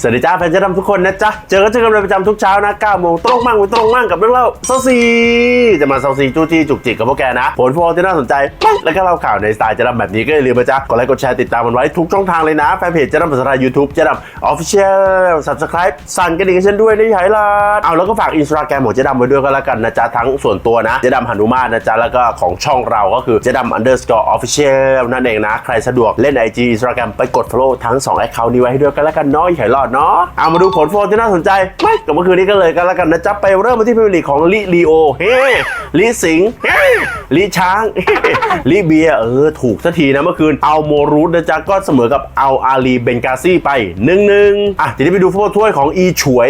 สวัสดีจ้าแฟนเจะดำทุกคนนะจ๊ะ เจอกันเจอกันเป็นประจำทุกเช้านะ9โมงตรงมั่งไม่ตรงมั่งกับเรื่องเล่าเซาซีจะมาเซาซีจู้จี้จุกจิกกับพวกแกนะ ผลโพลที่น่าสนใจ แล้วก็เล่าข่าวในสไตล์เจะดำแบบนี้ก็อย่าลืมนะจ๊ะ กดไลค์กดแชร์ติดตามมันไว้ทุกช่องทางเลยนะ แฟนเพจเจะดำภาษาไทยยูทูบเจะดำออฟฟิเชียลสับสไครป์สั่นกระดิ่งให้ฉันด้วยนะยายลาดเอาแล้วก็ฝากอินสตาแกรมของเจะดำไว้ด้วยก็แล้วกันนะจ๊ะทั้งส่วนตัวนะเจะดำหนุมานนะจ๊ะแล้วก็ของช่องเราก็คือเจะดำ underscore official นั่นเองนะใครสะดวกเล่น IG Instagram ไปกด follow ทั้ง2 account นี้ไว้ให้ด้วยกันแล้วกันเนาะอย่าห้รอดเนาะเอามาดูผลโฟนที่น่าสนใจไม่กับเมื่อคืนนี้ก็เลยกันแล้วกันนะจ๊ะไปเริ่มมาที่พรีเมียร์ลีของลิลีโอเฮ้ลิสิงเฮ้ลิช้างลิเบียเออถูกสักทีนะเมื่อคืนเอาโมรูดนะจ๊ะก็เสมอกับเอาอาลีเบนกาซี่ไป1นหนึ่งอะทีนี้ไปดูฟุตบอลถ้วยของอีฉวย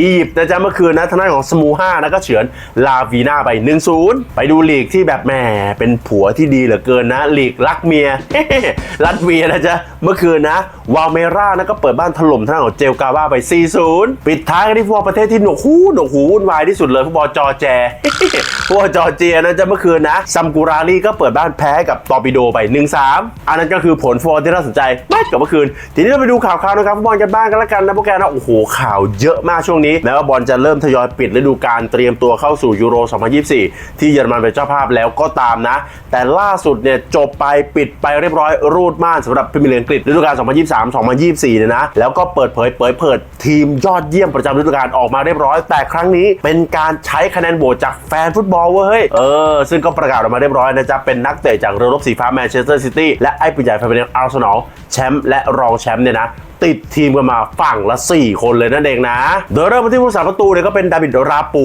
อียิปต์นะจ๊ะเมื่อคืนนะทางด้านของสมูห้านะก็เฉือนลาวีนาไป1-0ไปดูลีกที่แบบแหมเป็นผัวที่ดีเหลือเกินนะลีกรักเมียรัสเวียนะจ๊ะเมื่อคืนนะวาเมรานะก็เปิดบ้านถล่มทางด้านของเจลกาบ้าไป 4-0 ปิดท้ายกันที่ฟุตบอลประเทศที่หนวกหูหนวกหูวุ่นวายที่สุดเลยฟุตบอลจอแจ ฟุตบอจอร์เจียนะจ๊ะเมื่อคืนนะซัมกูรารีก็เปิดบ้านแพ้กับตอร์ปิโดไป 1-3 อันนั้นก็คือผลฟุตบอลที่น่าสนใจไม่กับเมื่อคืน ทีนี้เราไปดูข่าวๆนะครับฟุตบอลกันบ้างกันแล้วกันนะพวกแกนะโอ้โหข่าวเยอะมากช่วงนี้แม้ว่าบอลจะเริ่มทยอยปิดฤดูกาลเตรียมตัวเข้าสู่ยูโร 2024 ที่เยอรมันเป็นเจ้าภาพแล้วก็ตามนะ แต่ล่าสุดเนี่ยจบไปปิดไปเรียบร้อยรูดม่านสำหรับพรีเมียร์ลีกอังกฤษฤดูกาล 2023-2024 เนี่ยนะแล้วก็เปิดเผยเผยเผยทีมยอดเยี่ยมประจำฤดูกาลออกมาเรียบร้อย แต่ครั้งนี้เป็นการใช้คะแนนโหวตจากแฟนฟุตบอลเว้ยเว้ย เออ ซึ่งก็ประกาศออกมาเรียบร้อยนะจ๊ะ เป็นนักเตะจากเรือรบสีฟ้าแมนเชสเตอร์ซิตี้และไอ้ปีใหญ่แฟนบนอาร์เซนอลแชมป์และรองแชมป์เนี่ยนะติดทีมกันมาฝั่งละ 4 คนเลยนั่นเองนะ โดยเริ่มที่ผู้สาประตูเนี่ยก็เป็นดาวิดราปู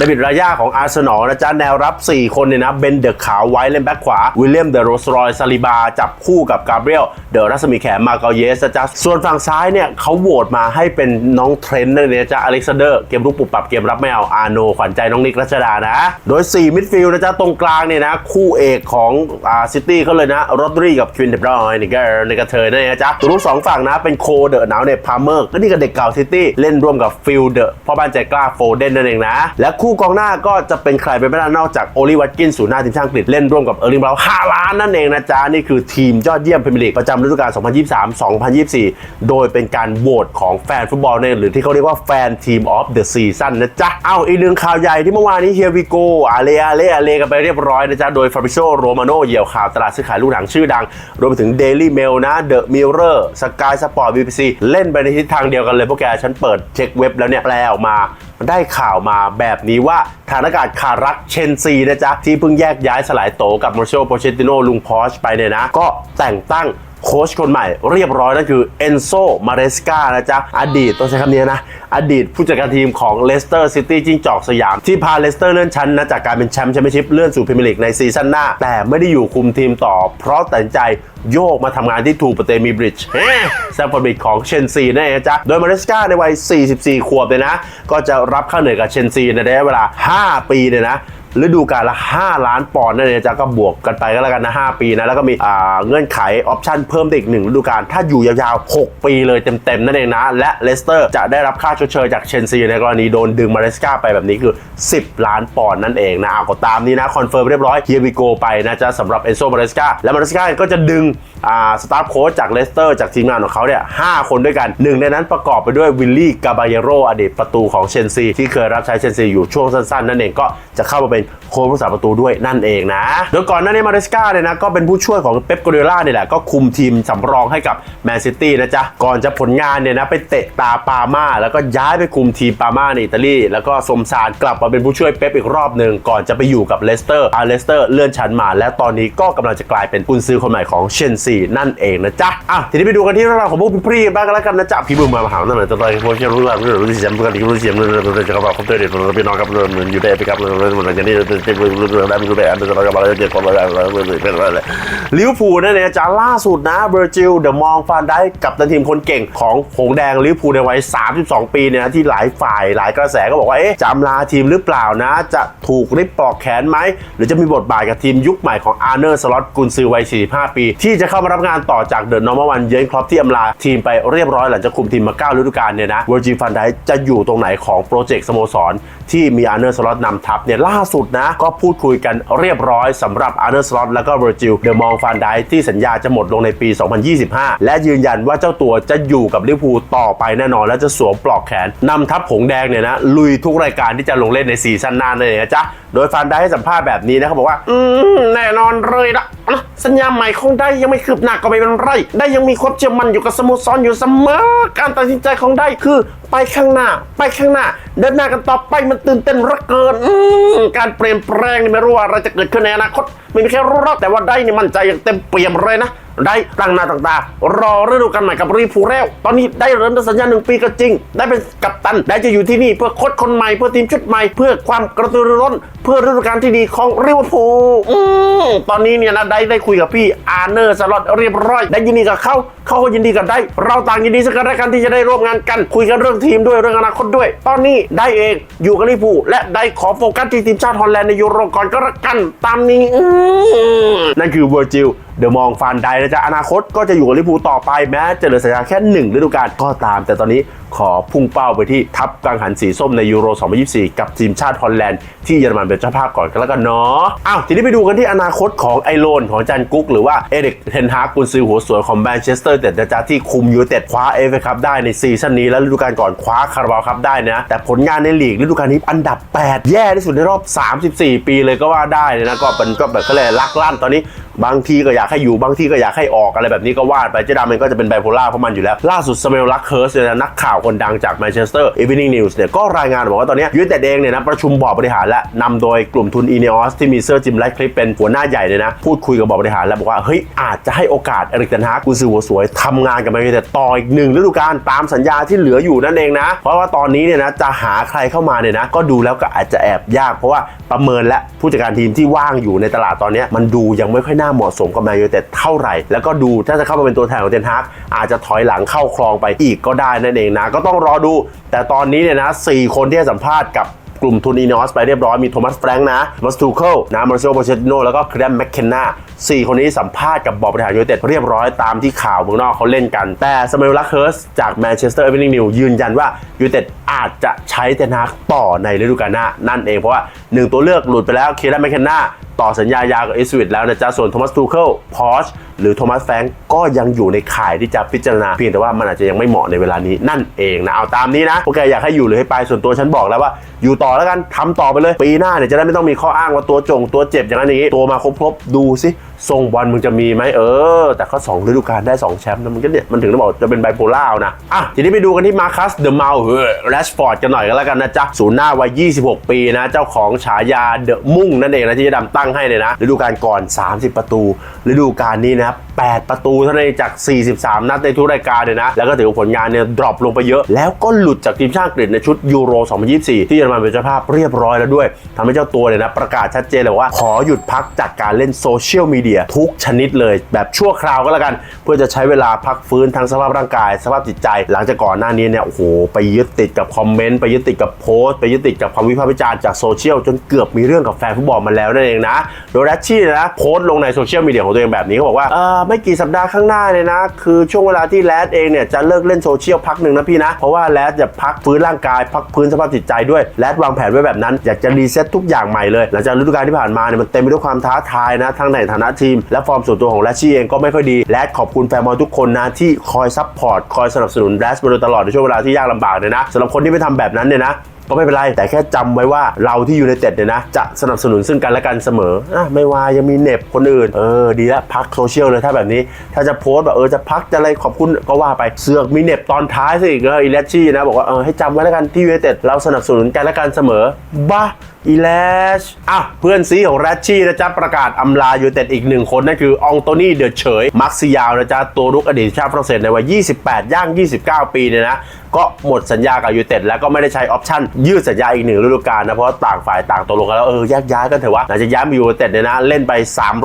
ดาวิดรายาของอาร์เซนอลนะจ๊ะแนวรับ 4 คนเนี่ยนะเบนเดอะขาวไว้เล่นแบ็คขวา วิลเลียมเดอะโรสรอยซาลิบา จับคู่กับกาเบรียลเดอะรัสมีแขมมาเกาเยสนะจ๊ะส่วนฝั่งซ้ายเนี่ยเขาโหวตมาให้เป็นน้องเทรนต์นั่นเองจ๊ะอเล็กซานเดอร์เกมรุกปุบปรับเกมรับไม่เอาอาโนขวัญใจน้องนิกรัชดานะ โดย 4 มิดฟิลด์นะจ๊ะตรงกลางเนี่ยนะคู่เอกของอ่าซิตี้เขาเลยนะโรดรีกับควินเดบรอยนี่ก็ในกระเทยนั่นเองจ๊ะตัวลูกสองฝั่งนะเป็นโคเดอะหนาวเนี่ยพาเมอร์ก็นี่ก็เด็กเก่าซิตี้เล่นร่วมกับฟิลเดอะพ่อบ้านใจกล้าโฟเดนนั่นเองนะ และคู่กองหน้าก็จะเป็นใครไปไม่ได้นอกจากโอลิวัตกินสูนย์หน้าทีมชาติอังกฤษเล่นร่วมกับเออร์ลิงบราวฮาลานนั่นเองนะจ๊ะนี่คือทีมยอดเยี่ยมพรีเมียร์ลีกประจำฤดูกาล 2023-2024 โดยเป็นการโหวตของแฟนฟุตบอลเนี่ยหรือที่เขาเรียกว่าแฟนทีมออฟเดอะซีซั่นนะจ๊ะเอาอีกหนึ่งข่าวใหญ่ที่เมื่อวานนี้เฮียวิโกอาเลอาเลอาเลกันไปเรียบร้อยนะจ๊ะโดยฟาบิโชโรมาโนเหยี่ยวข่าวตลาดซื้อขายลูกหนังชื่อดัง รวมไปถึง Daily Mail นะ The Mirror Sky Sport BBC เล่นไปในทิศทางเดียวกันเลยพวกแกฉันเปิดเช็คเว็บแล้วเนี่ยแปลออกมาได้ข่าวมาแบบนี้ว่าฐานอากาศคารักเชนซีนะจ๊ะ ที่เพิ่งแยกย้ายสลายโตกับมาร์เชลโปเชติโนลุงพอชไปเนี่ยนะ ก็แต่งตั้ง โค้ชคนใหม่เรียบร้อยนั่นคือเอนโซมาเรสกานะจ๊ะ อดีตต้องใช้คำนี้นะ อดีตผู้จัดการทีมของเลสเตอร์ซิตี้จิ้งจอกสยาม ที่พาเลสเตอร์เลื่อนชั้นนะจากการเป็นแชมป์แชมเปี้ยนชิพเลื่อนสู่พรีเมียร์ลีกในซีซั่นหน้า แต่ไม่ได้อยู่คุมทีมต่อ เพราะตัดใจโยกมาทำงานที่ทูปเตมีบริดจ์แซมฟอร์ดบริดจ์ของเชนซีนั่นเองจ๊ะโดยมาเรสกาในวัย 44 ขวบเลยนะ ก็จะรับค่าเหนื่อยกับเชนซีในระยะเวลา 5 ปีเนี่ยนะ ฤดูกาลละ 5 ล้านปอนด์นั่นเองจะก็บวกกันไปก็แล้วกันนะ 5 ปีนะ แล้วก็มีเงื่อนไขออปชั่นเพิ่มได้อีกหนึ่งฤดูกาลถ้าอยู่ยาวๆ 6 ปีเลยเต็มๆ นั่นเองนะ และเลสเตอร์จะได้รับค่าชดเชยจากเชนซี ในกรณีโดนดึงมาเรสกาไปแบบนี้คือ 10 ล้านปอนด์นั่นเองนะเอาก็ตามนี้นะ คอนเฟิร์มเรียบร้อยเฮียวิโกไปนะจ๊ะสำหรับเอนโซมาเรสกาและมาเรสกาก็จะดึงสตาฟโค้ชจากเลสเตอร์จากทีมงานของเขาเนี่ยห้าคนด้วยกันหนึ่งในนั้นประกอบไปด้วยวิลลี่กาบายโรอดีตประตูของเชนซีที่เคยรับใช้เชนซีอยู่ช่วงสั้นๆนั่นเองก็จะเข้ามาเป็นโค้ชผู้สาประตูด้วยนั่นเองนะ โดยก่อนหน้านี้มาเรสกาเนี่ยนะก็เป็นผู้ช่วยของเป๊ปโกเดล่าเนี่ยแหละก็คุมทีมสำรองให้กับแมนซิตี้นะจ๊ะ ก่อนจะผลงานเนี่ยนะไปเตะตาปาม่าแล้วก็ย้ายไปคุมทีมปาม่าในอิตาลีแล้วก็สมสารกลับมาเป็นผู้ช่วยเป๊ปอีกรอบหนึ่งก่อนจะไปอยู่กับเลสเตอร์อาเลสเตอร์เลื่อนชั้นมา และตอนนี้ก็กำลังจะกลายเป็นกุนซือคนใหม่ของเชนซีนั่นเองนะจ๊ะอะทีนี้ไปดูกันที่เรื่องราวของพวกพี่พรีบ้างกันแล้วกันนะจ๊ะพี่บึ้มมามหาหน่อยตอนนี้พวกเชี่ยวรู้ว่ารู้รู้เสียงกันรู้เสียงรู้จะกระเป๋าคอมเตอร์เด็ดพี่น้องครับอยู่ได้ไปครับเหมือนกันนี่จะจะรู้รู้ได้ไม่รู้ได้อันจะเราจะมาเก็บความอะไรเป็นอะไรลิเวอร์พูลนั่นเองจ้าล่าสุดนะเบอร์จิลเดอะมองฟานได้กับตันทีมคนเก่งของหงแดงลิเวอร์พูลในวัย 32 ปีเนี่ยที่หลายฝ่ายหลายกระแสก็บอกว่าเอ๊ะจำลาทีมหรือเปล่านะ จะถูกริบปลอกแขนไหม หรือจะมีบทบาทกับทีมยุคใหม่ของอาร์เนอร์สล็อตกุนซือวัย 45 ปี ที่จะเข้ามารับงานต่อจากเดอะนอร์มวันเยนครอปที่อำลาทีมไปเรียบร้อยหลังจากคุมทีมมา 9 ฤดูกาลเนี่ยนะเวอร์จิลฟันได้จะอยู่ตรงไหนของโปรเจกต์สโมสรที่มีอาร์เนอร์สล็อตนำทัพเนี่ยล่าสุดสุดนะ ก็พูดคุยกันเรียบร้อยสำหรับอาร์เนอร์สล็อตแล้วก็เวอร์จิลเดอมองฟานไดที่สัญญาจะหมดลงในปี 2025 และยืนยันว่าเจ้าตัวจะอยู่กับลิเวอร์พูลต่อไปแน่นอน และจะสวมปลอกแขนนำทัพผงแดงเนี่ยนะลุยทุกรายการที่จะลงเล่นในซีซั่นหน้าเลยนะจ๊ะโดยฟานไดให้สัมภาษณ์แบบนี้นะเขาบอกว่า อืมแน่นอนเลยละนะสัญญาใหม่ของได้ยังไม่คืบหน้าก็ไม่เป็นไร ได้ยังมีความเชื่อมั่นอยู่กับสโมสรอยู่เสมอการตัดสินใจของได้คือ ไปข้างหน้า ไปข้างหน้า เดินหน้ากันต่อไปมันตื่นเต้นระเกินการเปลี่ยนแปลงนี่ไม่รู้ว่าอะไรจะเกิดขึ้นในอนาคตไม่มีใครรู้รอกแต่ว่าได้นี่มั่นใจอย่างเต็มเปี่ยมเลยนะได้ตั้งหน้าต่างตารอฤดูกาลใหม่กับรีพูลแล้วตอนนี้ได้เริ่มสัญญาหนึ่งปีก็จริง ได้เป็นกัปตัน ได้จะอยู่ที่นี่เพื่อโค้ชคนใหม่เพื่อทีมชุดใหม่เพื่อความกระตือรือร้น เพื่อฤดูกาลที่ดีของลิเวอร์พูลอืมตอนนี้เนี่ยนะได้ได้คุยกับพี่อาร์เนอร์สล็อตเรียบร้อย ได้ยินดีกับเขาเขาก็ยินดีกับได้ เราต่างยินดีซึ่งกันและกันที่จะได้ร่วมงานกันคุยกันเรื่องทีมด้วยเรื่องอนาคตด้วย ตอนนี้ได้เองอยู่กับลิเวอร์พูลและได้ขอโฟกัสที่ทีมชาติฮอลแลนด์ในยูโรก่อนก็แล้วกันตามนี้อืมนั่นคือเวอร์จิลเดอะมองฟานไดนะจ๊ะอนาคตก็จะอยู่กับลิเวอร์พูลต่อไปแม้จะเหลือสัญญาแค่หนึ่งฤดูกาลก็ตาม แต่ตอนนี้ขอพุ่งเป้าไปที่ทัพกังหันสีส้มในยูโร 2024 กับทีมชาติฮอลแลนด์ที่เยอรมันเป็นเจ้าภาพก่อนกันแล้วกันเนาะอ้าวทีนี้ไปดูกันที่อนาคตของไอโลนของจันกุ๊กหรือว่าเอริกเทนฮากกุนซือหัวสวยของแมนเชสเตอร์แต่นะจ๊ะที่คุมยูเต็ดคว้าเอฟเอคัพได้ในซีซั่นนี้และฤดูกาลก่อนคว้าคาราบาวคัพได้นะแต่ผลงานในลีกฤดูกาลนี้อันดับ 8 แย่ที่สุดในรอบ 34 ปีเลยก็ว่าได้เลยนะก็เป็นก็แบบก็เลยลักลั่นตอนนี้บางทีก็อยากให้อยู่บางทีก็อยากให้ออกอะไรแบบนี้ก็วาดไปเจดามันก็จะเป็นไบโพล่าเพราะมันอยู่แล้วล่าสุดสเมลลักเคิร์สเนี่ยนะนักข่าวคนดังจากแมนเชสเตอร์อีวินิ่งนิวส์เนี่ยก็รายงานบอกว่าตอนนี้ยูไนเต็ดเองเนี่ยนะประชุมบอร์ดบริหารและนำโดยกลุ่มทุนอีเนอสที่มีเซอร์จิมไลท์คลิปเป็นหัวหน้าใหญ่เลยนะ พูดคุยกับบอร์ดบริหารแล้วบอกว่าเฮ้ยอาจจะให้โอกาสเอริกเทนฮากกุซือหัวสวยทำงานกับแมนยูไนเต็ดต่ออีกหนึ่งฤดูกาลตามสัญญาที่เหลืออยู่นั่นเองนะ เพราะว่าตอนนี้เนี่ยนะจะหาใครเข้ามาเนี่ยนะก็ดูแล้วก็อาจจะแอบยาก เพราะว่าประเมินและผู้จัดการทีมที่ว่างอยู่ในตลาดตอนนี้มันดูยังไม่ค่อยน่าเหมาะสมกับแมนยูไนเต็ดเท่าไหร่ แล้วก็ดูถ้าจะเข้ามาเป็นตัวแทนของเทนฮากอาจจะถอยหลังเข้าคลองไปอีกก็ได้นั่นเองนะก็ต้องรอดู แต่ตอนนี้เนี่ยนะสี่คนที่ให้สัมภาษณ์กับกลุ่มทุนอีนอสไปเรียบร้อย มีโทมัสแฟรงค์นะมัสตูเคิลนะมาร์เซลโปเชติโนแล้วก็ครีมแมคเคนนาสี่คนนี้สัมภาษณ์กับบอร์ดบริหารยูไนเต็ดเรียบร้อยตามที่ข่าวเมืองนอกเขาเล่นกัน แต่สมัยลักเฮิร์สจากแมนเชสเตอร์เอเวนิงนิวยืนยันว่ายูไนเต็ดอาจจะใช้เทนฮากต่อในฤดูกาลหน้า นั่นเองเพราะว่าหนึ่งตัวเลือกหลุดไปแล้วครีมแมคเคนนาต่อสัญญายาวกับเอสวิตแล้วนะจ๊ะส่วนโทมัสตูเคิลพอช หรือโทมัสแฟงก็ยังอยู่ในข่ายที่จะพิจารณาเพียงแต่ว่ามันอาจจะยังไม่เหมาะในเวลานี้นั่นเองนะเอาตามนี้นะพวกแกอยากให้อยู่หรือให้ไปส่วนตัวฉันบอกแล้วว่า อยู่ต่อแล้วกันทำต่อไปเลย ปีหน้าเนี่ยจะได้ไม่ต้องมีข้ออ้างว่าตัวจงตัวเจ็บอย่างนั้นอย่างนี้ตัวมาครบๆดูสิทรงบอลมึงจะมีไหมเออ แต่ก็สองฤดูกาลได้ 2 แชมป์นะมันก็เนี่ยมันถึงได้บอกจะเป็นไบโพล่านะอะทีนี้ไปดูกันที่มาคัสเดอะเมาเฮ้ยแรชฟอร์ดกันหน่อยกันแล้วกันนะจ๊ะศูนย์หน้าวัย 26 ปีนะ เจ้าของฉายาเดอะมุ่งนั่นเองนะที่จะดำตั้งให้เลยนะฤดูกาลก่อน 30 ประตูฤดูกาลนี้นะครับ8ประตูเท่านั้นจาก 43 นัดในทุกรายการเลยนะ แล้วก็ถือว่าผลงานเนี่ยดรอปลงไปเยอะ แล้วก็หลุดจากทีมชาติอังกฤษในชุดยูโร 2024 ที่เยอรมันเป็นเจ้าภาพเรียบร้อยแล้วด้วยทำให้เจ้าตัวเนี่ยนะประกาศชัดเจนเลยว่า ขอหยุดพักจากการเล่นโซเชียลมีเดียทุกชนิดเลย แบบชั่วคราวก็แล้วกัน เพื่อจะใช้เวลาพักฟื้นทั้งสภาพร่างกาย สภาพจิตใจ หลังจากก่อนหน้านี้เนี่ยโอ้โหไปยึดติดกับคอมเมนต์ไปยึดติดกับโพสต์ไปยึดติดกับความวิพากษ์วิจารณ์จากโซเชียลจนเกือบมีเรื่องกับแฟนฟุตบอลมาแล้วนั่นเองนะ โดยแรชชี่นะโพสต์ลงในโซเชียลมีเดียของตัวเองแบบนี้เขาบอกว่าไม่กี่สัปดาห์ข้างหน้าเนี่ยนะ คือช่วงเวลาที่แรดเองเนี่ยจะเลิกเล่นโซเชียลพักหนึ่งนะพี่นะ เพราะว่าแรดจะพักฟื้นร่างกายพักฟื้นสภาพจิตใจด้วยแรดวางแผนไว้แบบนั้น อยากจะรีเซ็ตทุกอย่างใหม่เลยหลังจากฤดูกาลที่ผ่านมาเนี่ยมันเต็มไปด้วยความท้าทายนะทั้งในฐานะทีม และฟอร์มส่วนตัวของแรชชี่เองก็ไม่ค่อยดีแรดขอบคุณแฟนบอลทุกคนนะที่คอยซัพพอร์ตคอยสนับสนุนแรดมาโดยตลอดในช่วงเวลาที่ยากลำบากเลยนะสำหรับคนที่ไม่ทำแบบนั้นเนี่ยนะ ก็ไม่เป็นไรแต่แค่จำไว้ว่าเราที่อยู่ในเต็ดเนี่ยนะจะสนับสนุนซึ่งกันและกันเสมออะไม่ว่ายังมีเน็บคนอื่น เออดีแล้วพักโซเชียลเลยถ้าแบบนี้ ถ้าจะโพสต์แบบเออจะพักจะอะไรขอบคุณก็ว่าไปเสือกมีเน็บตอนท้ายสิอีกเอออีเลชี่นะบอกว่าเออให้จำไว้แล้วกันที่ยูไนเต็ดเราสนับสนุนกันและกันเสมอบ้าอีแลชอะเพื่อนซีของแรชชี่นะจ๊ะประกาศอำลายูไนเต็ดอีกหนึ่งคนนั่นคืออองโตนี่เดอเฉย มักซิยาวนะจ๊ะตัวรุกอดีตชาติฝรั่งเศสในวัย 28 ย่าง 29 ปีเนี่ยนะ ก็หมดสัญญากับยูเต็ดแล้วก็ไม่ได้ใช้ออปชั่นยืดสัญญาอีกหนึ่งฤดูกาลนะเพราะต่างฝ่ายต่างตกลงกันแล้วเออแยกย้ายกันเถอะวะหลังจากย้ายมาอยู่ยูเต็ดเนี่ยนะเล่นไป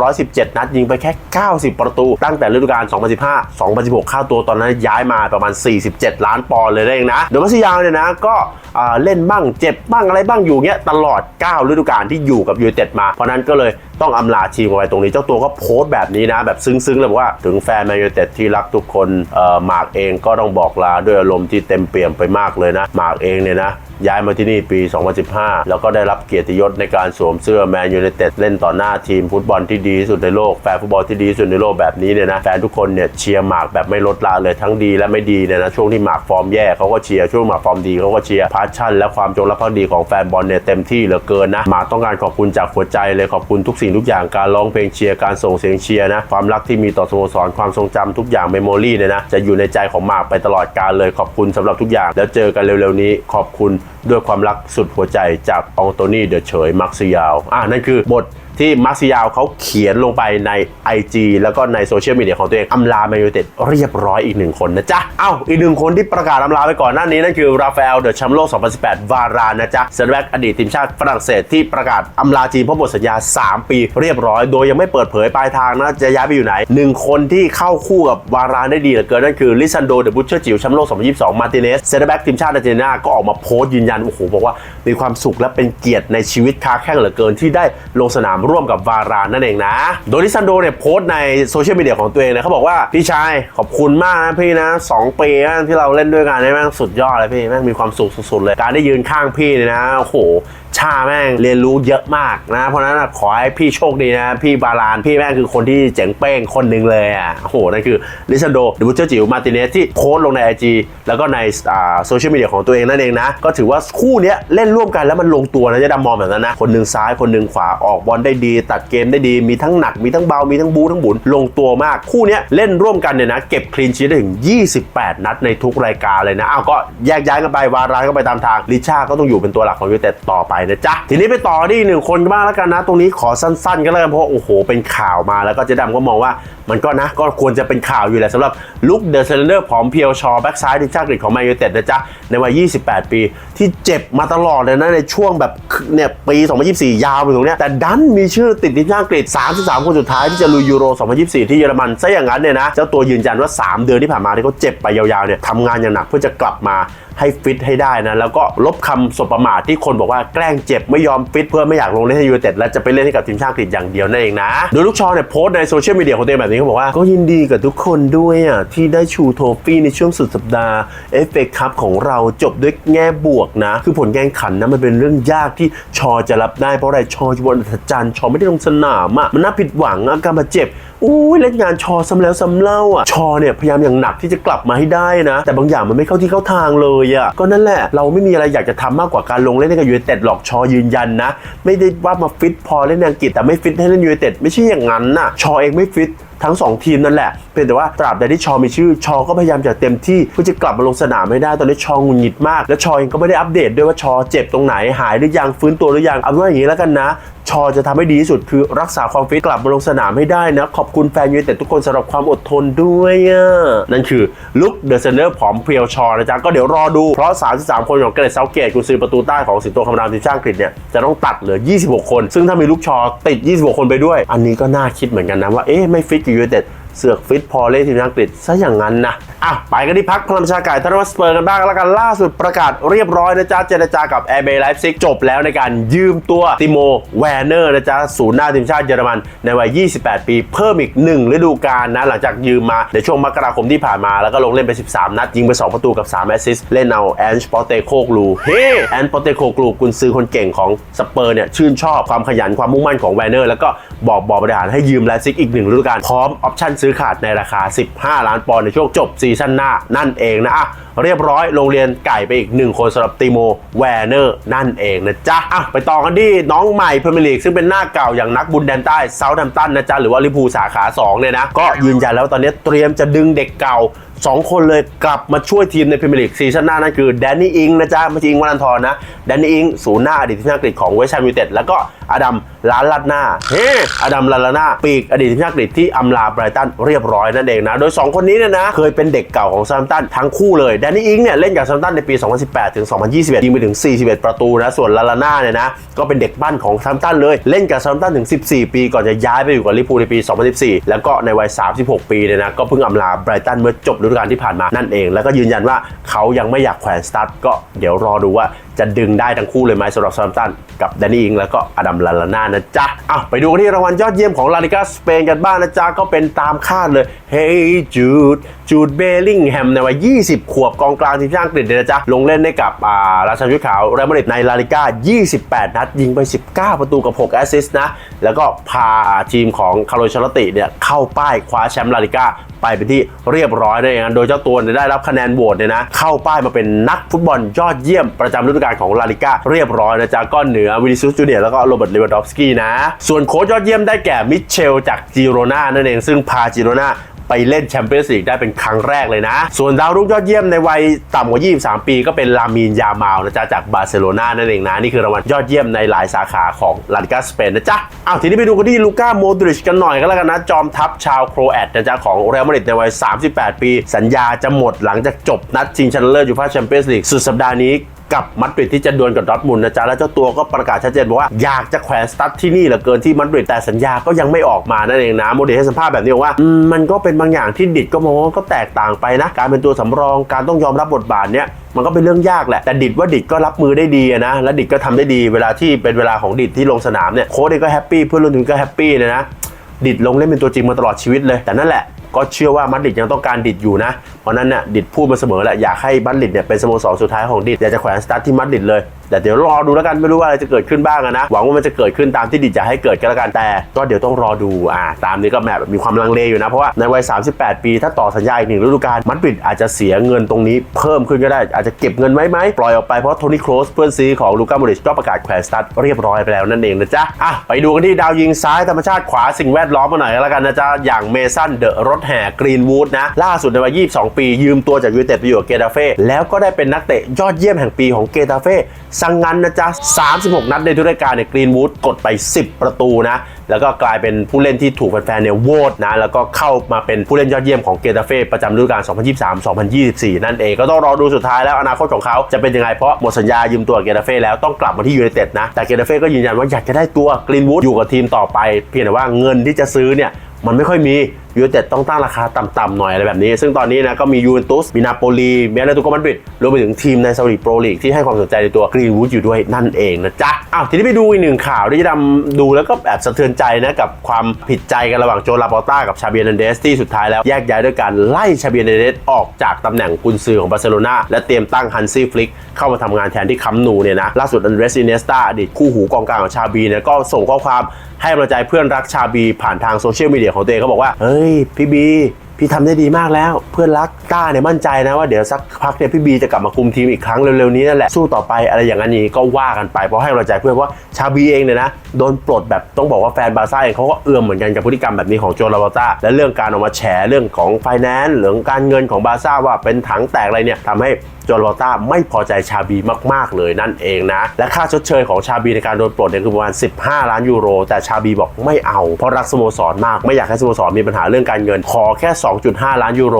317 นัดยิงไปแค่ 90 ประตู ตั้งแต่ฤดูกาล 2015 2016 ค่าตัวตอนนั้นย้ายมาประมาณ 47 ล้านปอนด์เลยเองนะโดยมัสยาวเนี่ยนะก็เล่นบ้างเจ็บบ้างอะไรบ้างอยู่เงี้ยตลอด 9 ฤดูกาลที่อยู่กับยูเต็ดมา เพราะนั้นก็เลยต้องอำลาทีมไว้ตรงนี้ เจ้าตัวก็โพสต์แบบนี้นะ แบบซึ้งๆเลยว่าถึงแฟนแมนยูเต็ดที่รักทุกคนหมากเองก็ต้องบอกลาด้วยอารมณ์ที่เต็มเปี่ยมไปมากเลยนะหมากเองเนี่ยนะย้ายมาที่นี่ปี 2015 แล้วก็ได้รับเกียรติยศในการสวมเสื้อแมนยู i นเต็ดเล่นต่อหน้าทีมฟุตบอลที่ดีที่สุดในโลกแฟนฟุตบอลที่ดีที่สุดในโลกแบบนี้เนี่ยนะแฟนทุกคนเนี่ยเชียร์หมากแบบไม่ลดละเลยทั้งดีและไม่ดีเนี่ยนะช่วงที่หมากฟอร์มแย่เขาก็เชียร์ช่วงหมากฟอร์มดีเขาก็เชียร์พาชั่น และความจงรักภักดีของแฟนบอลเนี่ยเต็มที่เหลือเกินนะหมากต้องการขอบคุณจากหัวใจเลยขอบคุณทุกสิ่งทุกอย่างการร้องเพลงเชียร์การส่งเสียงเชียร์นะความรักที่มีต่อสโมสรความทรงจำทุกอย่างเมมโมรีเนี่ยนะจะอยู่ในใจของหมากไปตลอดกาลเลยขอบคุณสำหรับทุกอย่างแล้วเจอกันเร็วๆนี้ขอบคุณด้วยความรักสุดหัวใจจากอองโตนี่เดอะเฉยมักซิยาว อ่านั่นคือบท ที่มาร์ซิยาวเขาเขียนลงไปใน IG แล้วก็ในโซเชียลมีเดียของตัวเองอำลาแมนยูเต็ดเรียบร้อยอีกหนึ่งคนนะจ๊ะ เอ้า อีกหนึ่งคนที่ประกาศอำลาไปก่อนหน้านี้ นั่นคือราฟาเอลเดอะแชมป์โลก 2018 วารานนะจ๊ะเซนแบ็กอดีตทีมชาติฝรั่งเศสที่ประกาศอำลาทีมเพราะหมดสัญญา 3 ปีเรียบร้อย โดยยังไม่เปิดเผยปลายทางนะจะย้ายไปอยู่ไหนหนึ่งคนที่เข้าคู่กับวารานได้ดีเหลือเกินนั่นคือลิซันโดเดอะบุชเชอร์จิ๋วแชมป์โลก 2022 มาร์ติเนสเซนแบ็กทีมชาติอาร์เจนตินาก็ออกมาโพสต์ยืนยันโอ้โหบอกว่ามีความสุขและเป็นเกียรติในชีวิตค้าแข้งเหลือเกินที่ได้ลงสนามร่วมกับวารานนั่นเองนะ โดยลิซันโดเนี่ยโพสต์ในโซเชียลมีเดียของตัวเองนะเขาบอกว่าพี่ชายขอบคุณมากนะพี่นะสองปีที่เราเล่นด้วยกันนี่แม่งสุดยอดเลยพี่แม่งมีความสุขสุดๆเลยการได้ยืนข้างพี่เนี่ยนะโอ้โห ชาแม่งเรียนรู้เยอะมากนะ เพราะนั้นขอให้พี่โชคดีนะ พี่บาลาน พี่แม่งคือคนที่เจ๋งเป้งคนหนึ่งเลยอะโอ้โหนั่นคือลิซันโดเดบุเชอร์จิ๋วมาติเนสที่โพสต์ลงใน IG แล้วก็ในโซเชียลมีเดียของตัวเองนั่นเองนะ ก็ถือว่าคู่นี้เล่นร่วมกันแล้วมันลงตัวนะจะดำมองแบบนั้นนะ คนหนึ่งซ้ายคนหนึ่งขวาออกบอลได้ดี ตัดเกมได้ดีมีทั้งหนักมีทั้งเบามีทั้งบูทั้งบุนลงตัวมากคู่นี้เล่นร่วมกันเนี่ยนะเก็บคลีนชีทได้ถึง 28 นัดในทุกรายการเลยนะอ้าวก็แยกย้ายกันไปวาระก็ไปตามทางลิชาก็ต้องอยู่เป็นตัวหลักของยูเต็ดต่อไปนะจ๊ะ ทีนี้ไปต่อที่หนึ่งคนบ้างแล้วกันนะ ตรงนี้ขอสั้นๆ ก็แล้วกันเพราะว่าโอ้โห เป็นข่าวมาแล้วก็เจ๊ดำก็มองว่ามันก็นะ ก็ควรจะเป็นข่าวอยู่แหละสำหรับลุคเดอะเซนเดอร์ผอมเพรียวชอแบ็กซ้ายทีมชาติอังกฤษของแมนยูเต็ดนะจ๊ะ ในวัย 28 ปี ที่เจ็บมาตลอดเลยนะ ในช่วงแบบเนี่ยปี 2024 ยาวไปถึงเนี้ยแต่ดันมีชื่อติดทีมชาติอังกฤษ 33 คนสุดท้ายที่จะลุยยูโร 2024 ที่เยอรมันซะอย่างนั้นเนี่ยนะเจ้าตัวยืนยันว่า 3 เดือนที่ผ่านมาที่เขาเจ็บไปยาวๆเนี่ยทำงานอย่างหนักเพื่อจะกลับมาให้ฟิตให้ได้นะ แล้วก็ลบคำสบประมาทที่คนบอกว่าแกล้งเจ็บไม่ยอมฟิตเพื่อไม่อยากลงเล่นให้ยูเต็ดและจะไปเล่นให้กับทีมชาติอังกฤษอย่างเดียวนั่นเองนะ โดยลูกชอเนี่ยโพสต์ในโซเชียลมีเดียของตัวเองแบบนี้เขาบอกว่า ก็ยินดีกับทุกคนด้วยอะที่ได้ชูโทฟี่ในช่วงสุดสัปดาห์เอฟเอคัพของเราจบด้วยแง่บวกนะ คือผลแข่งขันนะมันเป็นเรื่องยากที่ชอจะรับได้เพราะอะไรชอจะบนอัศจรรย์ชอไม่ได้ลงสนามอะมันน่าผิดหวังอาการบาดเจ็บ อุ้ยเล่นงานชอซ้ำแล้วซ้ำเล่าอะชอเนี่ยพยายามอย่างหนักที่จะกลับมาให้ได้นะ แต่บางอย่างมันไม่เข้าที่เข้าทางเลยอะก็นั่นแหละ เราไม่มีอะไรอยากจะทำมากกว่าการลงเล่นให้กับยูไนเต็ดหรอกชอยืนยันนะ ไม่ได้ว่ามาฟิตพอเล่นในอังกฤษแต่ไม่ฟิตให้เล่นยูไนเต็ดไม่ใช่อย่างนั้นน่ะชอเองไม่ฟิต ทั้ง 2 ทีมนั่นแหละ เพียงแต่ว่าตราบใดที่ชอมีชื่อ ชอก็พยายามจะเต็มที่เพื่อจะกลับมาลงสนามให้ได้ ตอนนี้ชองุดหงิดมาก และชอเองก็ไม่ได้อัปเดตด้วยว่าชอเจ็บตรงไหนหายหรือยังฟื้นตัวหรือยังเอาว่าอย่างนี้แล้วกันนะชอจะทำให้ดีที่สุดคือรักษาความฟิตกลับมาลงสนามให้ได้นะ ขอบคุณแฟนยูไนเต็ดทุกคนสำหรับความอดทนด้วยอะนั่นคือลุคเดอะเซนเนอร์ผอมเพรียวชอนะจ๊ะก็เดี๋ยวรอดู เพราะ 33 คนของเกรดเซาเกตกุนซือประตูใต้ของสิงโตคำรามทีมชาติอังกฤษเนี่ยจะต้องตัดเหลือ 26 คน ซึ่งถ้ามีลูกชอติด 26 คนไปด้วย อันนี้ก็น่าคิดเหมือนกันนะว่าเอ๊ะไม่ฟิตกับยูไน เสือกฟิตพอเล่นทีมชาติอังกฤษซะอย่างนั้นนะอะไปกันที่พักพลังชาไก่ทารวัสเปอร์กันบ้างแล้วกันล่าสุดประกาศเรียบร้อยนะจ๊ะเจรจากับแอร์เบย์ไลฟ์ซิกจบแล้วในการยืมตัวติโมแวนเนอร์นะจ๊ะศูนย์หน้าทีมชาติเยอรมันในวัย 28 ปี เพิ่มอีก 1 ฤดูกาลนะหลังจากยืมมาในช่วงมกราคมที่ผ่านมาแล้วก็ลงเล่นไป 13 นัดยิงไป 2 ประตูกับ 3 แอสซิสต์เล่นเอาแอนช์ปอเตโคกลูเฮ้แอนช์ปอเตโคกลูกุนซือคนเก่งของสเปอร์เนี่ยชื่นชอบความขยันความมุ่งมั่นของแวนเนอร์แล้วก็บอกบอบริหารให้ยืมไลฟ์ซิกอีกหนึ่งฤดูกาลพร้อมออปชั่นซื้อขาดในราคา 15 ล้านปอนด์ในช่วงจบซีซั่นหน้านั่นเองนะอะเรียบร้อยโรงเรียนไก่ไปอีกหนึ่งคนสำหรับติโมแวร์เนอร์นั่นเองนะจ๊ะอะไปต่อกันที่น้องใหม่พรีเมียร์ลีกซึ่งเป็นหน้าเก่าอย่างนักบุญแดนใต้เซาท์แฮมป์ตันนะจ๊ะหรือว่าลิพูสาขา2เนี่ยนะก็ยืนยันแล้วตอนนี้เตรียมจะดึงเด็กเก่า 2 คนเลยกลับมาช่วยทีมในพรีเมียร์ลีกซีซั่นหน้านั่นคือแดนนี่อิงนะจ๊ะไม่ใช่อิงวันันทรนะแดนนี่อิงศูนย์หน้าอดีตทีมชาติอังกฤษของเวสต์แฮมยูไนเต็ดแล้วก็อดัมลาลัดหน้าเฮ้อดัมลาลาน่าปีกอดีตทีมชาติอังกฤษที่อำลาไบรตันเรียบร้อยนั่นเองนะ โดย 2 คนนี้เนี่ยนะเคยเป็นเด็กเก่าของซาร์ตันทั้งคู่เลยแดนนี่อิงเนี่ยเล่นกับซาร์ตันในปี 2018 ถึง 2021 ยิงไปถึง 41 ประตูนะส่วนลาลาน่าเนี่ยนะก็เป็นเด็กบ้านของซาร์ตันเลยเล่นกับซาร์ตันถึง 14 ปี ก่อนจะย้ายไปอยู่กับลิเวอร์พูลในปี 2014 แล้วก็ในวัย 36 ปีเนี่ยนะก็เพิ่งอำลาไบรตันเมื่อจบฤดูดูกาลที่ผ่านมานั่นเอง แล้วก็ยืนยันว่าเขายังไม่อยากแขวนสตาร์ทก็เดี๋ยวรอดูว่า จะดึงได้ทั้งคู่เลยไหมสำหรับซาร์ตันกับแดนนี่อิงแล้วก็อดัมลาลาน่านะจ๊ะอ้าวไปดูกันที่รางวัลยอดเยี่ยมของลาลิกาสเปนกันบ้างนะจ๊ะ ก็เป็นตามคาดเลย เฮ้ยจูดจูดเบลลิงแฮมในวัย 20 ขวบกองกลางทีมชาติอังกฤษเนี่ยนะจ๊ะ ลงเล่นให้กับอ่าราชันชุดขาวเรอัลมาดริดในลาลิก้า28 นัด ยิงไป 19 ประตูกับ 6 แอสซิสต์นะ แล้วก็พาทีมของคาร์โลชาลติเนี่ยเข้าป้ายคว้าแชมป์ลาลิก้าไปเป็นที่เรียบร้อยนั่นเองนโดยเจ้าตัวได้รับคะแนนโหวตเนี่ยนะเข้าป้ายมาเป็นนักฟุตบอลยอดเยี่ยมประจำฤดูกาลของลาลิก้าเรียบร้อยนะจ๊ะก็เหนือวินิซุสจูเนียร์แล้วก็โรเบิร์ตเลวานดอฟสกี้นะ ส่วนโค้ชยอดเยี่ยมได้แก่มิเชลจากจิโรนานั่นเองซึ่งพาจิโรนาไปเล่นแชมเปี้ยนส์ลีกได้เป็นครั้งแรกเลยนะ ส่วนดาวรุ่งยอดเยี่ยมในวัยต่ำกว่า 23 ปีก็เป็นลามีนยามาลนะจ๊ะจากบาร์เซโลนานั่นเองนะ นี่คือรางวัลยอดเยี่ยมในหลายสาขาของลาลิกาสเปนนะจ๊ะเอาทีนี้ไปดูกันที่ลูก้าโมดริชกันหน่อยก็แล้วกันนะ จอมทัพชาวโครแอตนะจ๊ะของเรอัลมาดริดในวัย 38 ปี สัญญาจะหมดหลังจากจบนัดชิงชนะเลิศยูฟ่าแชมเปี้ยนส์ลีกสุดสัปดาห์นี้กับมัดริดที่จะดวลกับดอทมุนนะจ๊ะ แล้วเจ้าตัวก็ประกาศชัดเจนบอกว่าอยากจะแขวนสตั๊ดที่นี่เหลือเกินที่มัดริดแต่สัญญาก็ยังไม่ออกมานั่นเองนะโมเดลให้สัมภาษณ์แบบนี้ว่า มันก็เป็นบางอย่างที่ดิดก็มองว่าก็แตกต่างไปนะ การเป็นตัวสำรองการต้องยอมรับบทบาทเนี้ยมันก็เป็นเรื่องยากแหละ แต่ดิดว่าดิดก็รับมือได้ดีนะ และดิดก็ทำได้ดีเวลาที่เป็นเวลาของดิดที่ลงสนามเนี่ยโค้ชเองก็แฮปปี้เพื่อนร่วมทีมก็แฮปปี้เลยนะดิดลงเล่นเป็นตัวจริงมาตลอดชีวิตเลย แต่นั่นแหละก็เชื่อว่ามัดริดยังต้องการดิดอยู่นะเพราะนั้นเนี่ยดิดพูดมาเสมอแหละอยากให้มัดริดเนี่ยเป็นสโมสรสุดท้ายของดิดอยากจะแขวนสตาร์ทที่มัดริดเลย แต่เดี๋ยวรอดูแล้วกันไม่รู้ว่าอะไรจะเกิดขึ้นบ้างนะ หวังว่ามันจะเกิดขึ้นตามที่ดิดอยากให้เกิดกันแล้วกันแต่ก็เดี๋ยวต้องรอดูอ่าตามนี้ก็แบบมีความลังเลอยู่นะเพราะว่าในวัย 38 ปี ถ้าต่อสัญญาอีกหนึ่งฤดูกาลมัดริดอาจจะเสียเงินตรงนี้เพิ่มขึ้นก็ได้อาจจะเก็บเงินไว้ไหมปล่อยออกไปเพราะโทนี่โครสเพื่อนซีของลูก้าโมริชก็ประกาศแขวนสตาร์ทเรียบร้อยไปแล้วนั่นเองนะจ๊ะอะไปดูกันที่ดาวยิงซ้ายธรรมชาติขวาสิ่งแวดล้อมมาหน่อยแล้วกันนะจ๊ะอย่างเมสันเดอะรถแห่กรีนวูดนะล่าสุดในวัย22ปี ยืมตัวจากยูไนเต็ดไปอยู่กับเกตาเฟ่แล้วก็ได้เป็นนักเตะยอดเยี่ยมแห่งปีของเกตาเฟ่สังงันนะจ๊ะ 36 นัดในทุกรายการเนี่ยกรีนวูดกดไป 10 ประตูนะ แล้วก็กลายเป็นผู้เล่นที่ถูกแฟนๆเนี่ยโหวตนะ แล้วก็เข้ามาเป็นผู้เล่นยอดเยี่ยมของเกตาเฟ่ประจำฤดูกาล 2023-2024 นั่นเองก็ต้องรอดูสุดท้ายแล้วอนาคตของเขาจะเป็นยังไงเพราะหมดสัญญายืมตัวเกตาเฟ่แล้วต้องกลับมาที่ยูไนเต็ดนะแต่เกตาเฟ่ก็ยืนยันว่าอยากจะได้ตัวกรีนวูดอยู่กับทีมต่อไป เพียงแต่ว่าเงินที่จะซื้อเนี่ยมันไม่ค่อยมี ยูไนเต็ดต้องตั้งราคาต่ำๆหน่อยอะไรแบบนี้ ซึ่งตอนนี้นะก็มียูเวนตุสมีนาโปลีมีอาร์เตโกมาดริดรวมไปถึงทีมในซาอุดิโปรลีกที่ให้ความสนใจในตัวกรีนวูดอยู่ด้วยนั่นเองนะจ๊ะอ้าวทีนี้ไปดูอีกหนึ่งข่าวที่จะทำดูแล้วก็แอบสะเทือนใจนะกับความผิดใจกันระหว่างโจลาปอต้ากับชาเบียนเดสที่สุดท้ายแล้วแยกย้ายด้วยการไล่ชาเบียนเดสออกจากตำแหน่งกุนซือของบาร์เซโลนาและเตรียมตั้งฮันซี่ฟลิกเข้ามาทำงานแทนที่คัมนูเนี่ยนะล่าสุดอันเดรสอินเนสตาอดีตคู่หูกองกลางของชาบีเนี่ยก็ส่งข้อความให้กำลังใจเพื่อนรักชาบีผ่านทางโซเชียลมีเดียของตัวเองเขาบอกว่าเฮ้ยพี่บีพี่ทำได้ดีมากแล้ว เพื่อนรักต้าเนี่ยมั่นใจนะว่าเดี๋ยวสักพักเนี่ยพี่บีจะกลับมาคุมทีมอีกครั้งเร็วๆนี้นั่นแหละสู้ต่อไปอะไรอย่างนี้ก็ว่ากันไปเพราะให้กำลังใจเพื่อนว่าชาบีเองเนี่ยนะโดนปลดแบบต้องบอกว่าแฟนบาซ่าเองเขาก็เอื้อมเหมือนกันกับพฤติกรรมแบบนี้ของโจลาบาต้าและเรื่องการออกมาแฉเรื่องของไฟแนนซ์เรื่องการเงินของบาซ่าว่าเป็นถังแตกอะไรเนี่ยทำให้โจลอต้าไม่พอใจชาบีมาก ๆ เลยนั่นเองนะ และค่าชดเชยของชาบีในการโดนปลดเนี่ยคือประมาณ 15 ล้านยูโร แต่ชาบีบอกไม่เอา เพราะรักสโมสรมาก ไม่อยากให้สโมสรมีปัญหาเรื่องการเงิน ขอแค่ 2.5 ล้านยูโร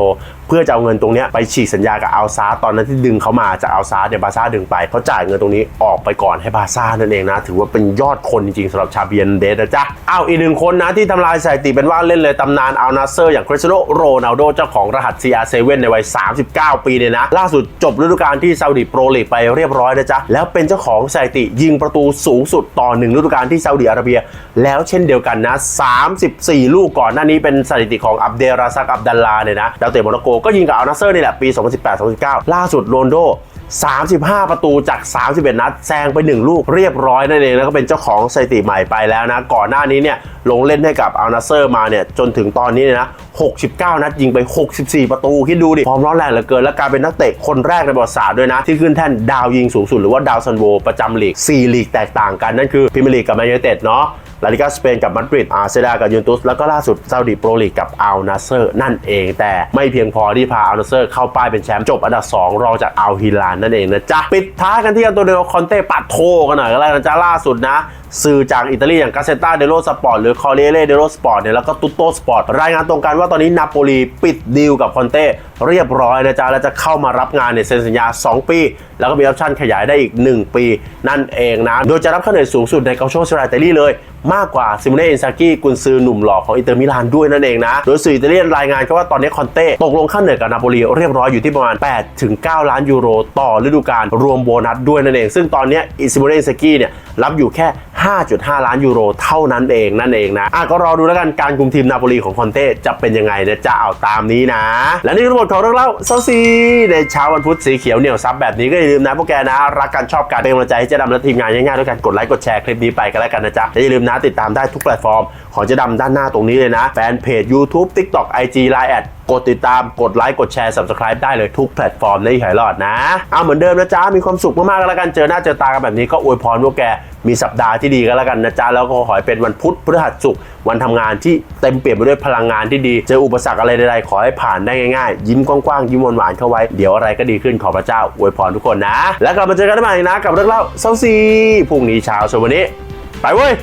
เพื่อจะเอาเงินตรงนี้ไปฉีกสัญญากับอัลซาตอนนั้นที่ดึงเขามาจากอัลซาเนี่ยบาซ่าดึงไปเขาจ่ายเงินตรงนี้ออกไปก่อนให้บาซ่านั่นเองนะ ถือว่าเป็นยอดคนจริงๆสำหรับชาเบียนเดสนะจ๊ะอ้าวอีกหนึ่งคนนะที่ทำลายสถิติเป็นว่าเล่นเลยตำนานอัลนาเซอร์อย่างคริสเตโนโรนัลโดเจ้าของรหัส CR7 ในวัย 39 ปีเนี่ยนะล่าสุดจบฤดูกาลที่ซาอุดิโปรลีกไปเรียบร้อยนะจ๊ะ แล้วเป็นเจ้าของสถิติยิงประตูสูงสุดต่อหนึ่งฤดูกาลที่ซาอุดิอาระเบีย แล้วเช่นเดียวกันนะ 34 ลูกก่อนหน้านี้เป็นสถิติของอับเดลราซักอับดัลลาเนี่ยนะดาวเตะโมร็อกโกก็ยิงกับอัลนาเซอร์นี่แหละปี 2018-2019 ล่าสุดโรนโด 35 ประตูจาก 31 นัดแซงไป 1 ลูกเรียบร้อยนั่นเองแล้วก็เป็นเจ้าของสถิติใหม่ไปแล้วนะ ก่อนหน้านี้เนี่ยลงเล่นให้กับอัลนาเซอร์มาเนี่ยจนถึงตอนนี้เนี่ยนะ 69 นัดยิงไป 64 ประตู คิดดูดิความร้อนแรงเหลือเกิน และกลายเป็นนักเตะคนแรกในประวัติศาสตร์ด้วยนะ ที่ขึ้นแท่นดาวยิงสูงสุดหรือว่าดาวซันโวประจำลีก 4 ลีกแตกต่างกันนั่นคือพรีเมียร์ลีกกับแมนยูไนเต็ดเนาะ ลาลิกาสเปนกับมาดริดอาร์เซดากับยูนตุสแล้วก็ล่าสุดซาอุดิโปรลีกกับอัลนาเซอร์นั่นเอง แต่ไม่เพียงพอที่พาอัลนาเซอร์เข้าป้ายเป็นแชมป์จบอันดับ2รองจากอัลฮิลานนั่นเองนะจ๊ะปิดท้ายกันที่อันโตเนโอคอนเต้ปัดโทกันหน่อยก็แล้วกันะจ๊ะล่าสุดนะสื่อจากอิตาลีอย่างกาเซต้าเดโรสปอร์ตหรือคอเรเล่เดโรสปอร์ตเนี่ยแล้วก็ตุตโตสปอร์ตรายงานตรงกันว่าตอนนี้นาโปลีปิดดีลกับคอนเต้เรียบร้อยนะจ๊ะแล้วจะเข้ามารับงานเนี่ยเซ็นสัญญา 2 ปี แล้วก็มีออปชั่นขยายได้อีก 1 ปี นั่นเองนะ โดยจะรับค่าเหนื่อยสูงสุดในเกาโชเซราเตลี่เลย มากกว่าซิโมเน่อินซากิกุนซือหนุ่มหล่อของอินเตอร์มิลานด้วยนั่นเองนะ โดยสื่ออิตาเลียนรายงานก็ว่าตอนนี้คอนเต้ตกลงค่าเหนื่อยกับนาโปลีเรียบร้อยอยู่ที่ประมาณ8ถึง9ล้านยูโรต่อฤดูกาลรวมโบนัสด้วยนั่นเอง ซึ่งตอนนี้อิซิโมเน่อินซากิเนี่ยรับอยู่แค่ 5.5 ล้านยูโรเท่านั้นเองนั่นเองนะอะก็รอดูแล้วกันการคุมทีมนาโปลีของคอนเต้จะเป็นยังไงนะจะเอาตามนี้นะ และนี่คือทั้งหมดของเรื่องเล่าเซาซีในเช้าวันพุธสีเขียวเหนียวซับแบบนี้ก็อย่าลืมนะพวกแกนะ รักกันชอบกันเป็นกำลังใจให้เจ๊ดำและทีมงานง่ายๆด้วยกันกดไลค์กดแชร์คลิปนี้ไปกันแล้วกันนะจ๊ะและอย่าลืมนะติดตามได้ทุกแพลตฟอร์ม ของเจ๊ดำด้านหน้าตรงนี้เลยนะ แฟนเพจ YouTube TikTok IG Line แอดกดติดตามกดไลค์กดแชร์ Subscribe ได้เลยทุกแพลตฟอร์มในหายรอดนะ เอาเหมือนเดิมนะจ๊ะ มีความสุขมากๆกันแล้วกันเจอหน้าเจอตากันแบบนี้ก็อวยพรพวกแก มีสัปดาห์ที่ดีกันแล้วกันนะจ๊ะ แล้วก็ขอให้เป็นวันพุธพฤหัสศุกร์วันทำงานที่เต็มเปี่ยมไปด้วยพลังงานที่ดี เจออุปสรรคอะไรใดๆขอให้ผ่านได้ง่ายๆ ยิ้มกว้างๆยิ้มหวานๆเข้าไว้เดี๋ยวอะไรก็ดีขึ้นขอพระเจ้าอวยพรทุกคนนะ แล้วกลับมาเจอกันใหม่นะ กับเรื่องเล่าเซาซีพรุ่งนี้เช้าสวนวันนี้ไปเว้ย